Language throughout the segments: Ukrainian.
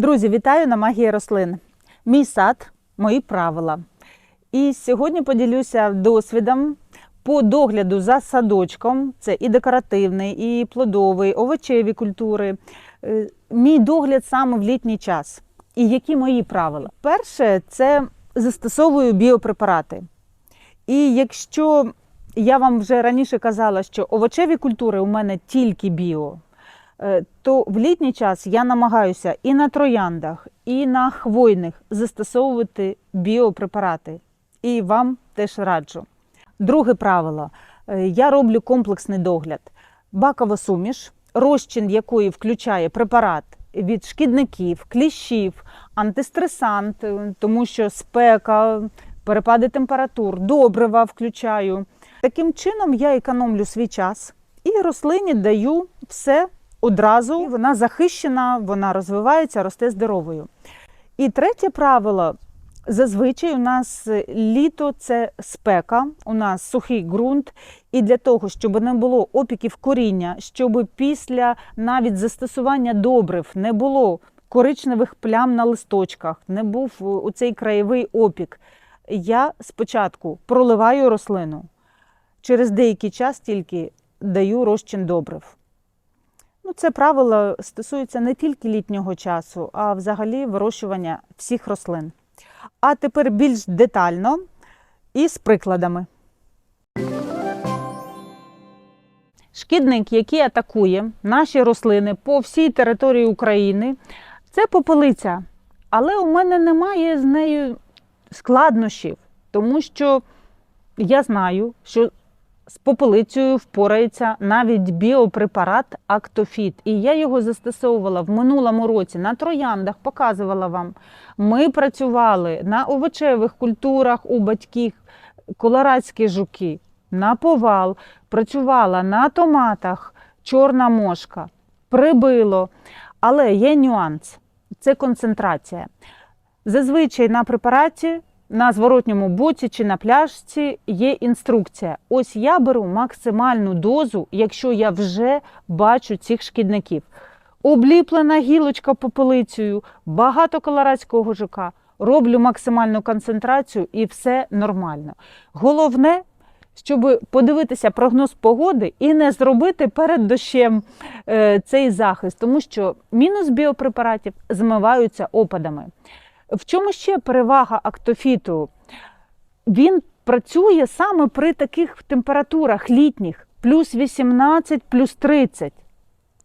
Друзі, вітаю на магії рослин. Мій сад, мої правила. І сьогодні поділюся досвідом по догляду за садочком. Це і декоративний, і плодовий, овочеві культури. Е, Мій догляд саме в літній час. І які мої правила? Перше, це застосовую біопрепарати. І якщо я вам вже раніше казала, що овочеві культури у мене тільки біо, то в літній час я намагаюся і на трояндах, і на хвойних застосовувати біопрепарати. І вам теж раджу. Друге правило: Е, я роблю комплексний догляд. Бакова суміш, розчин якої включає препарат від шкідників, кліщів, антистресант, е, тому що спека, перепади температур, добрива включаю. Таким чином я економлю свій час і рослині даю все одразу. Вона захищена, вона розвивається, росте здоровою. І третє правило. Зазвичай у нас літо це спека, у нас сухий ґрунт, і для того, щоб не було опіків коріння, щоб після навіть застосування добрив не було коричневих плям на листочках, не був у цей краєвий опік. Я спочатку проливаю рослину, через деякий час тільки даю розчин добрив. Ну, це правило стосується не тільки літнього часу, а взагалі вирощування всіх рослин. А тепер більш детально і з прикладами. Шкідник, який атакує наші рослини по всій території України, це попелиця. Але у мене немає з нею складнощів, тому що я знаю, що з попелицею впорається навіть біопрепарат Актофіт. І я його застосовувала в минулому році на трояндах, показувала вам. Ми працювали на овочевих культурах у батьків, колорадські жуки, на повал, працювала на томатах, чорна мошка, прибило. Але є нюанс це концентрація. Зазвичай на препараті на зворотньому боці чи на пляшці є інструкція. Ось я беру максимальну дозу, якщо я вже бачу цих шкідників. Обліплена гілочка попелицею, багато колорадського жука. Роблю максимальну концентрацію і все нормально. Головне, щоб подивитися прогноз погоди і не зробити перед дощем е, цей захист, тому що мінус біопрепаратів змиваються опадами. В чому ще перевага актофіту? Він працює саме при таких температурах літніх, плюс 18, плюс 30.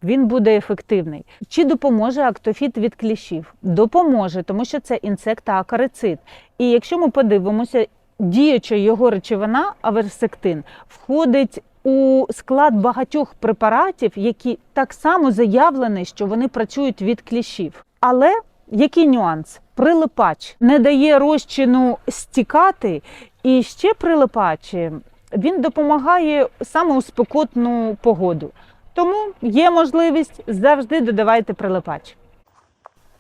Він буде ефективний. Чи допоможе актофіт від кліщів? Допоможе, тому що це інсектоакарицид. І якщо ми подивимося, діюча його речовина, аверсектин, входить у склад багатьох препаратів, які так само заявлені, що вони працюють від кліщів. Але який нюанс? Прилипач не дає розчину стікати, і ще прилипач він допомагає саме у спекотну погоду. Тому є можливість завжди додавайте прилипач.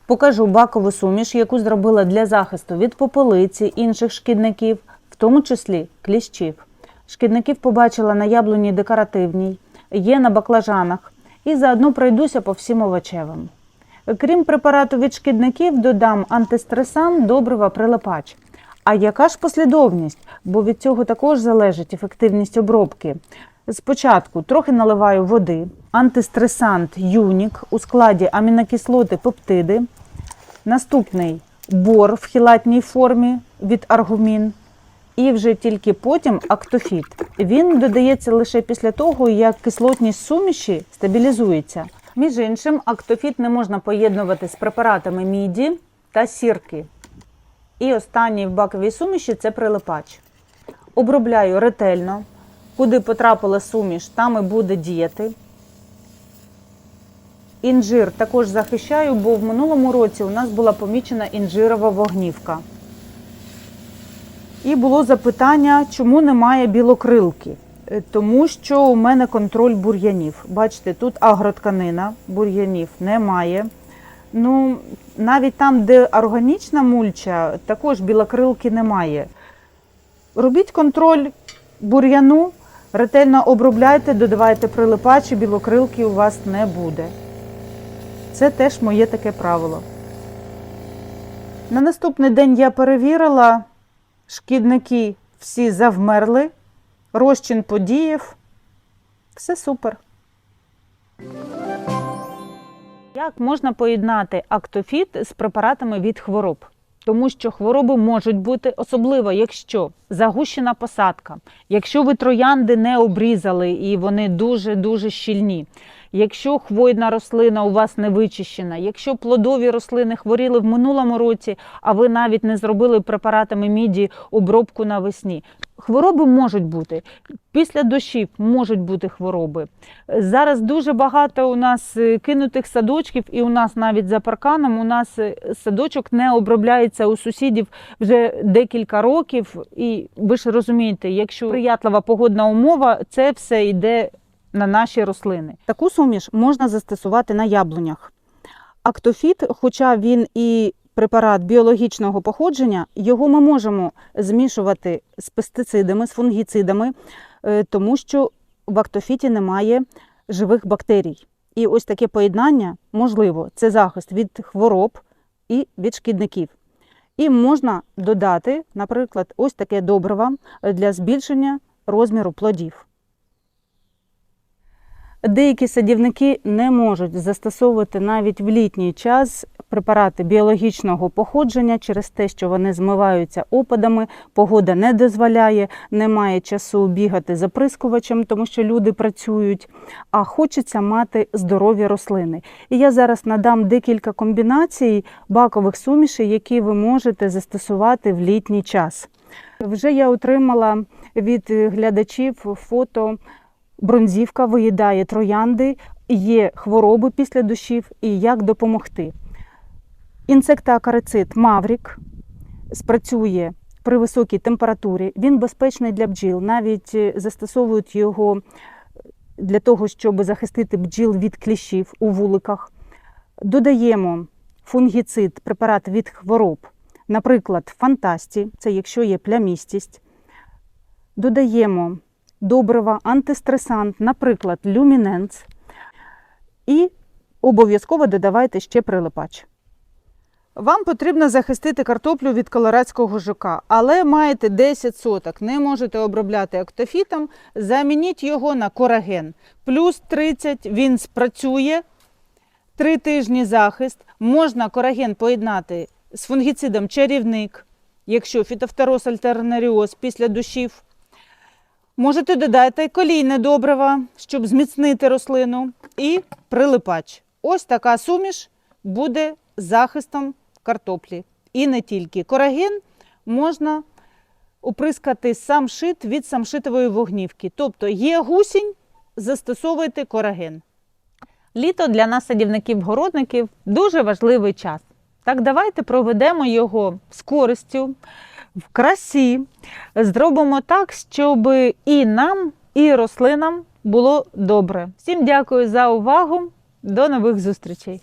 Покажу бакову суміш, яку зробила для захисту від попелиці інших шкідників, в тому числі кліщів. Шкідників побачила на яблуні декоративній, є на баклажанах і заодно пройдуся по всім овочевим. Крім препарату від шкідників, додам антистресант, добрива, прилипач. А яка ж послідовність? Бо від цього також залежить ефективність обробки. Спочатку трохи наливаю води, антистресант Юнік у складі амінокислоти пептиди. Наступний бор в хілатній формі від аргумін. І вже тільки потім актофіт. Він додається лише після того, як кислотність суміші стабілізується. Між іншим, актофіт не можна поєднувати з препаратами міді та сірки. І останній в баковій суміші це прилипач. Обробляю ретельно. Куди потрапила суміш, там і буде діяти. Інжир також захищаю, бо в минулому році у нас була помічена інжирова вогнівка. І було запитання, чому немає білокрилки. Е, Тому що у мене контроль бур'янів. Бачите, тут агротканина, бур'янів немає. Ну, навіть там, де органічна мульча, також білокрилки немає. Робіть контроль бур'яну, ретельно обробляйте, додавайте прилипачі, білокрилки у вас не буде. Це теж моє таке правило. На наступний день я перевірила, шкідники всі завмерли, розчин подіяв. Все супер. Як можна поєднати актофіт з препаратами від хвороб? Тому що хвороби можуть бути, особливо якщо загущена посадка, якщо ви троянди не обрізали і вони дуже-дуже щільні, якщо хвойна рослина у вас не вичищена, якщо плодові рослини хворіли в минулому році, а ви навіть не зробили препаратами міді обробку навесні. Хвороби можуть бути. Після дощів можуть бути хвороби. Зараз дуже багато у нас е, кинутих садочків, і у нас навіть за парканом у нас е, садочок не обробляється у сусідів вже декілька років. І ви ж розумієте, якщо приятлива погодна умова, це все йде на наші рослини. Таку суміш можна застосувати на яблунях. Актофіт, хоча він і препарат біологічного походження, його ми можемо змішувати з пестицидами, з фунгіцидами, е, тому що в актофіті немає живих бактерій. І ось таке поєднання можливо це захист від хвороб і від шкідників. І можна додати, наприклад, ось таке добриво для збільшення розміру плодів. Деякі садівники не можуть застосовувати навіть в літній час препарати біологічного походження через те, що вони змиваються опадами, погода не дозволяє, немає часу бігати за прискувачем, тому що люди працюють, а хочеться мати здорові рослини. І я зараз надам декілька комбінацій бакових сумішей, які ви можете застосувати в літній час. Вже я отримала від глядачів фото бронзівка виїдає троянди, є хвороби після дощів і як допомогти. Інсектоакарицид Маврік спрацює при високій температурі. Він безпечний для бджіл. Навіть е, застосовують його для того, щоб захистити бджіл від кліщів у вуликах. Додаємо фунгіцид, препарат від хвороб, наприклад, фантасті, це якщо є плямістість. Додаємо добрива, антистресант, наприклад, люміненц. І обов'язково додавайте ще прилипач. Вам потрібно захистити картоплю від колорадського жука, але маєте 10 соток, не можете обробляти актофітом, замініть його на кораген. Плюс 30 він спрацює, 3 тижні захист. Можна кораген поєднати з фунгіцидом чарівник, якщо фітофтороз альтернаріоз після дощів. Можете додати колійне добриво, щоб зміцнити рослину, і прилипач. Ось така суміш буде захистом картоплі. І не тільки. Кораген можна оприскати самшит від самшитової вогнівки. Тобто є гусінь, застосовуйте кораген. Літо для нас, садівників-городників, дуже важливий час. Так давайте проведемо його з користю, в красі, зробимо так, щоб і нам, і рослинам було добре. Всім дякую за увагу. До нових зустрічей!